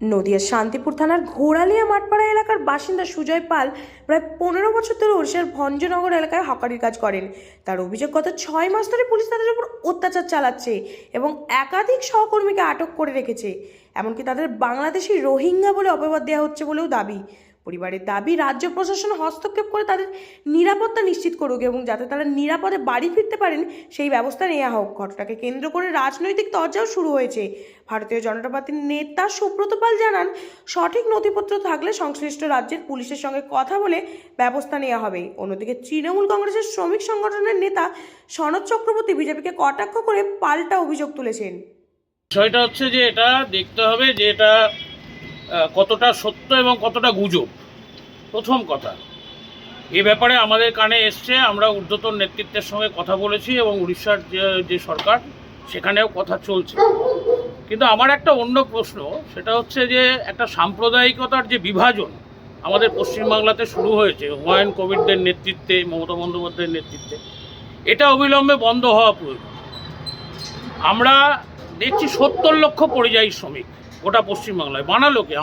নদিয়ার শান্তিপুর থানার ঘোড়ালিয়া মাঠপাড়া এলাকার বাসিন্দা সুজয় পাল প্রায় পনেরো বছর ধরে ওড়িশার ভঞ্জনগর এলাকায় হকারির কাজ করেন। তার অভিযোগ, গত ছয় মাস ধরে পুলিশ তাদের উপর অত্যাচার চালাচ্ছে এবং একাধিক সহকর্মীকে আটক করে রেখেছে। এমনকি তাদের বাংলাদেশি রোহিঙ্গা বলে অপবাদ দেওয়া হচ্ছে বলেও দাবি। পরিবারের দাবি, রাজ্য প্রশাসন হস্তক্ষেপ করে তাদের নিরাপত্তা নিশ্চিত করুক এবং যাতে তারা নিরাপদে বাড়ি ফিরতে পারেন, সেই ব্যবস্থা নেওয়া হোক। ঘটনাকে কেন্দ্র করে রাজনৈতিক তরজাও শুরু হয়েছে। ভারতীয় জনতা পার্টির নেতা সুব্রত পাল জানান, সঠিক নথিপত্র থাকলে সংশ্লিষ্ট রাজ্যের পুলিশের সঙ্গে কথা বলে ব্যবস্থা নেওয়া হবে। অন্যদিকে তৃণমূল কংগ্রেসের শ্রমিক সংগঠনের নেতা সনদ চক্রবর্তী বিজেপিকে কটাক্ষ করে পাল্টা অভিযোগ তুলেছেন। বিষয়টা হচ্ছে যে এটা দেখতে হবে যে এটা কতটা সত্য এবং কতটা গুজব। প্রথম কথা। এ ব্যাপারে আমাদের কানে এসছে, আমরা ঊর্ধ্বতন নেতৃত্বের সঙ্গে কথা বলেছি এবং উড়িষ্যার যে যে সরকার, সেখানেও কথা চলছে। কিন্তু আমার একটা অন্য প্রশ্ন, সেটা হচ্ছে যে একটা সাম্প্রদায়িকতার যে বিভাজন আমাদের পশ্চিমবাংলাতে শুরু হয়েছে, হুমায়ুন কবিরদের নেতৃত্বে, মমতা বন্দ্যোপাধ্যায়ের নেতৃত্বে, এটা অবিলম্বে বন্ধ হওয়া প্রয়োজন। আমরা দেখছি সত্তর লক্ষ পরিযায়ী শ্রমিক গোটা পশ্চিমবাংলায়। বানালোকে